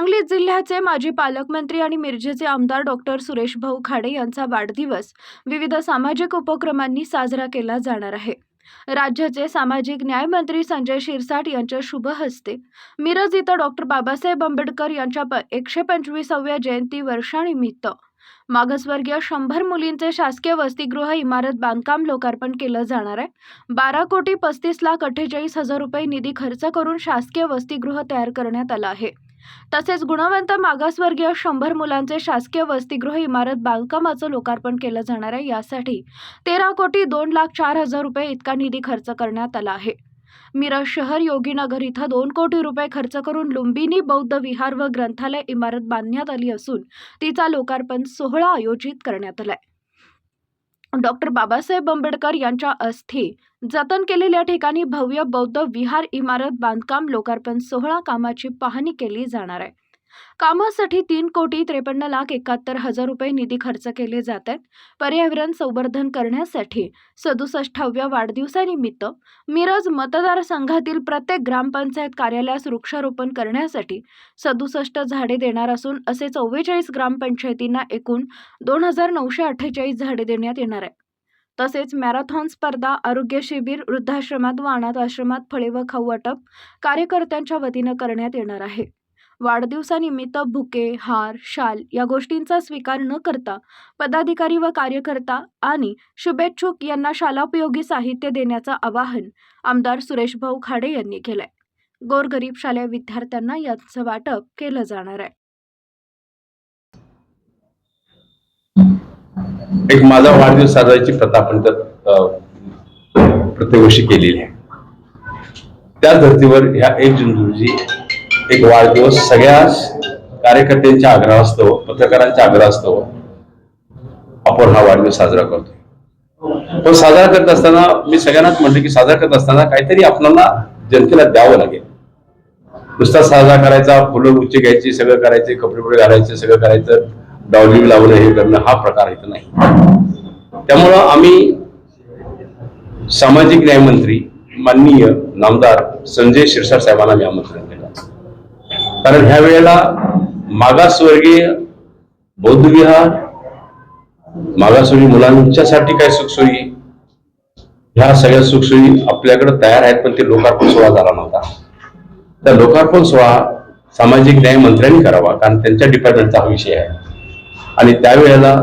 सांगली जिल्ह्याचे माजी पालकमंत्री आणि मिरजेचे आमदार डॉक्टर सुरेश भाऊ खाडे यांचा वाढदिवस विविध सामाजिक उपक्रमांनी साजरा केला जाणार आहे. राज्याचे सामाजिक न्याय मंत्री संजय शिरसाट यांच्या शुभ हस्ते मिरज इथं डॉक्टर बाबासाहेब आंबेडकर यांच्या प एकशे पंचवीसाव्या जयंती वर्षानिमित्त मागासवर्गीय शंभर मुलींचे शासकीय वसतिगृह इमारत बांधकाम लोकार्पण केलं जाणार आहे. बारा कोटी पस्तीस लाख अठ्ठेचाळीस हजार रुपये निधी खर्च करून शासकीय वसतिगृह तयार करण्यात आलं आहे. तसेच गुणवंत मागासवर्गीय शंभर मुलांचे शासकीय वसतिगृह इमारत बांधकामाचं लोकार्पण केलं जाणार आहे. यासाठी तेरा कोटी दोन लाख चार हजार रुपये इतका निधी खर्च करण्यात आला आहे. मिरज शहर योगीनगर इथं दोन कोटी रुपये खर्च करून लुंबिनी बौद्ध विहार व ग्रंथालय इमारत बांधण्यात आली असून तिचा लोकार्पण सोहळा आयोजित करण्यात आलाय. डॉक्टर बाबासाहेब आंबेडकर यांच्या अस्थी जतन केलेल्या ठिकाणी भव्य बौद्ध विहार इमारत बांधकाम लोकार्पण सोहळा कामाची पाहणी केली जाणार आहे. कामासाठी तीन कोटी त्रेपन्न लाख एकाहत्तर हजार रुपये निधी खर्च केले जात आहेत. पर्यावरण संवर्धन करण्यासाठी सदुसष्टाव्या वाढदिवसानिमित्त मिरज मतदारसंघातील प्रत्येक ग्रामपंचायत कार्यालयास वृक्षारोपण करण्यासाठी सदुसष्ट झाडे देणार असून असे चव्वेचाळीस ग्रामपंचायतींना एकूण दोन हजार नऊशे अठ्ठेचाळीस झाडे देण्यात येणार आहे तसेच मॅरेथॉन स्पर्धा आरोग्य शिबिर वृद्धाश्रमात व अनाथ आश्रमात फळे व खाऊ वाटप कार्यकर्त्यांच्या वतीनं करण्यात येणार आहे. वाढदिवसानिमित्त बुके हार शाल या गोष्टींचा स्वीकार न करता पदाधिकारी व कार्यकर्ता आणि शुभेच्छुक यांना शालापयोगी साहित्य देण्याचं आवाहन आमदार सुरेशभाऊ खाडे यांनी केलंय. गोरगरीब शालेय विद्यार्थ्यांना याचं वाटप केलं जाणार आहे. एक माझा वाढदिवस साजरायची प्रथा आपण तर प्रत्येक वर्षी केलेली आहे. त्याच धर्तीवर ह्या एक जून रोजी एक वाढदिवस सगळ्या कार्यकर्त्यांच्या पत्रकारांचा पत्रकारांच्या असतो. आपण हा वाढदिवस साजरा करतो. पण साजरा करत असताना मी सगळ्यांनाच म्हटलं की साजरा करत असताना काहीतरी आपल्याला जनतेला द्यावं लागेल. नुसता साजरा करायचा फुलं उच्च घ्यायची सगळं करायचे कपडे पुढे घालायचे सगळं करायचं डावली लावणं हे करणं हा प्रकार इथं नाही. त्यामुळं आम्ही सामाजिक न्यायमंत्री माननीय नामदार संजय शिरसाट साहेबांना मी आमंत्रण केलं कारण ह्या वेळेला मागासवर्गीय बौद्ध विहार मागासवर्गीय मुलांच्यासाठी काय सुखसोयी? ह्या सगळ्या सुखसोयी आपल्याकडे तयार आहेत पण ते लोकार्पण सोहळा झाला नव्हता. तर लोकार्पण सोहळा सामाजिक न्याय मंत्र्यांनी करावा कारण त्यांच्या डिपार्टमेंटचा हा विषय आहे. आणि त्यावेळेला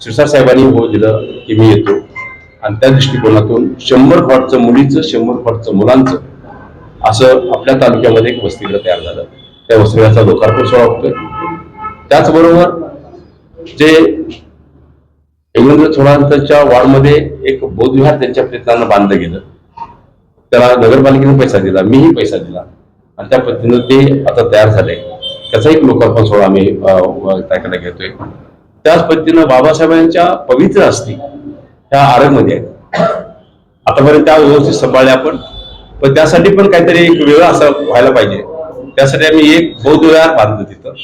शिरसाट साहेबांनी हो दिलं की मी येतो. आणि त्या दृष्टिकोनातून शंभर फॉटचं मुलीचं शंभर फॉटचं मुलांचं असं आपल्या तालुक्यामध्ये एक वस्तीकडे तयार झालं. त्या वसतिगृहाचा लोकार्पण सोहळा होतोय. त्याचबरोबर जे यमुनेंद्र थोरांच्या वार्डमध्ये एक बोधविहार त्यांच्या प्रयत्नानं बांधलं गेलं त्याला नगरपालिकेने पैसा दिला मीही पैसा दिला. आणि त्या पद्धतीनं ते आता तयार झालंय त्याचा एक लोकार्पण सोहळा आम्ही अं, त्याकडे घेतोय. त्याच पद्धतीनं बाबासाहेबांच्या पवित्र असती ह्या आरगमध्ये आहेत. आतापर्यंत त्या व्यवस्थित सांभाळल्या आपण पण त्यासाठी पण काहीतरी एक वेगळा असा व्हायला पाहिजे. त्यासाठी आम्ही एक बौद्ध विहार बांधलं तिथं.